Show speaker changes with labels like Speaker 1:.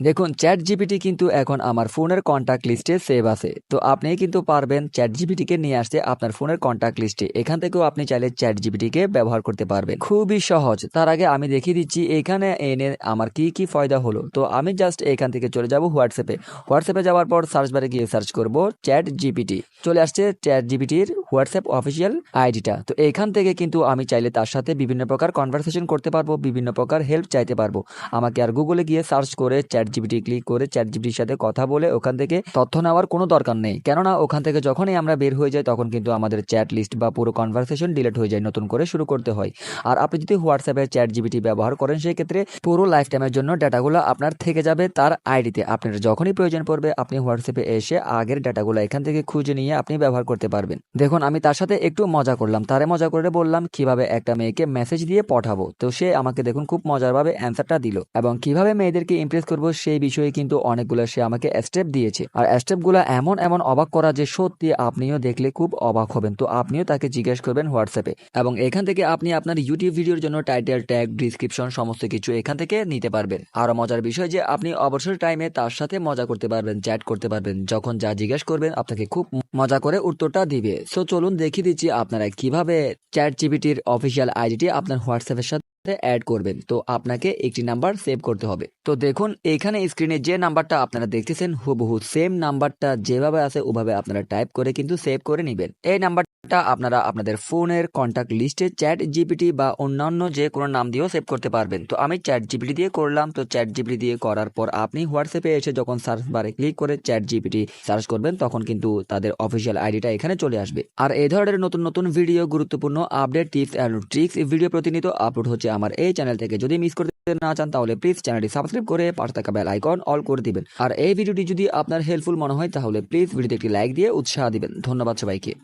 Speaker 1: দেখুন chat GPT কিন্তু এখন আমার ফোনের কন্ট্যাক্ট লিস্টে সেভ আছে। তো আপনি কিন্তু পারবেন চ্যাট জিপিটিকে নিয়ে আসতে আপনার ফোনের কন্ট্যাক্ট লিস্টে এখান থেকেও আপনি চাইলে চ্যাট জিপিটিকে ব্যবহার করতে পারবেন। খুবই সহজ। তার আগে আমি দেখিয়ে দিচ্ছি, এখানে এনে আমার কি কি ফায়দা হলো। তো আমি জাস্ট এখান থেকে চলে যাব হোয়াটসঅ্যাপে। হোয়াটসঅ্যাপে যাওয়ার পর সার্চ বারে গিয়ে সার্চ করব চ্যাট জিপিটি চলে আসছে চ্যাট জিপিটির হোয়াটসঅ্যাপ অফিসিয়াল আইডিটা। তো এখান থেকে কিন্তু আমি চাইলে তার সাথে বিভিন্ন প্রকার কনভারসেশন করতে পারব, বিভিন্ন প্রকার হেল্প চাইতে পারব। আমাকে আর গুগলে গিয়ে সার্চ করে চ্যাট জিপিটি ক্লিক করে চ্যাট জিপিটির সাথে কথা বলে ওখান থেকে তথ্য নেওয়ার কোনো দরকার নেই। কেননা ওখান থেকে যখনই আমরা বের হয়ে যাই, তখন কিন্তু আমাদের চ্যাট লিস্ট বা পুরো কনভারসেশন ডিলিট হয়ে যায়, নতুন করে শুরু করতে হয়। আর আপনি যদি হোয়াটসঅ্যাপে চ্যাট জিপিটি ব্যবহার করেন সেই ক্ষেত্রে পুরো লাইফ টাইমের জন্য ডাটাগুলো আপনার থেকে যাবে তার আইডিতে আপনার যখনই প্রয়োজন পড়বে, আপনি হোয়াটসঅ্যাপে এসে আগের ডাটাগুলো এখান থেকে খুঁজে নিয়ে আপনি ব্যবহার করতে পারবেন। দেখুন, আমি তার সাথে একটু মজা করলাম। তারে মজা করে বললাম, কীভাবে একটা মেয়েকে মেসেজ দিয়ে পাঠাবো? তো সে আমাকে দেখুন খুব মজারভাবে অ্যান্সারটা দিল এবং কীভাবে মেয়েদেরকে ইমপ্রেস করব সেই বিষয়ে কিন্তু অনেকগুলো সে আমাকে স্টেপ দিয়েছে। আর স্টেপগুলো এমন এমন অবাক করা যে সত্যি আপনিও দেখলে খুব অবাক হবেন। তো আপনিও তাকে জিজ্ঞেস করবেন হোয়াটসঅ্যাপে। এবং এখান থেকে আপনি আপনার ইউটিউব ভিডিওর জন্য টাইটেল ট্যাগ ডিসক্রিপশন সমস্ত কিছু এখান থেকে নিতে পারবেন। আরও মজার বিষয় যে আপনি অবসর টাইমে তার সাথে মজা করতে পারবেন চ্যাট করতে পারবেন। যখন যা জিজ্ঞেস করবেন, আপনাকে খুব মজা করে উত্তরটা দিবে। সো চলুন দেখিয়ে দিচ্ছি আপনারা কীভাবে চ্যাট জিবিটির অফিসিয়াল আইডিটি আপনার হোয়াটসঅ্যাপের সাথে অ্যাড করবেন। তো আপনাকে একটি নাম্বার সেভ করতে হবে। তো দেখুন, এখানে স্ক্রিনে যে নাম্বারটা আপনারা দেখতেছেন, হুবহু সেম নাম্বারটা যেভাবে আছে, ওভাবে আপনারা টাইপ করে কিন্তু সেভ করে নেবেন। এই নাম্বারটা আপনারা আপনাদের ফোনের কন্ট্যাক্ট লিস্টে চ্যাট জিপিটি বা অন্যান্য যে কোনো নাম দিয়েও সেভ করতে পারবেন। তো আমি চ্যাট জিপিটি দিয়ে করলাম। তো চ্যাট জিপিটি দিয়ে করার পর আপনি হোয়াটসঅ্যাপে এসে যখন সার্চ বারে ক্লিক করে চ্যাট জিপিটি সার্চ করবেন, তখন কিন্তু তাদের অফিসিয়াল আইডিটা এখানে চলে আসবে। আর এই ধরনের নতুন নতুন ভিডিও গুরুত্বপূর্ণ update tips and tricks video প্রতিনিয়ত আপলোড হচ্ছে আমার এই চ্যানেল থেকে। যদি মিস করতে না চান, তাহলে প্লিজ চ্যানেলটি সাবস্ক্রাইব করে পাশে থাকা বেল আইকন অল করে দিবেন। আর এই ভিডিওটি যদি আপনার হেল্পফুল মনে হয়, তাহলে প্লিজ ভিডিওতে একটি লাইক দিয়ে উৎসাহ দিবেন। ধন্যবাদ সবাইকে।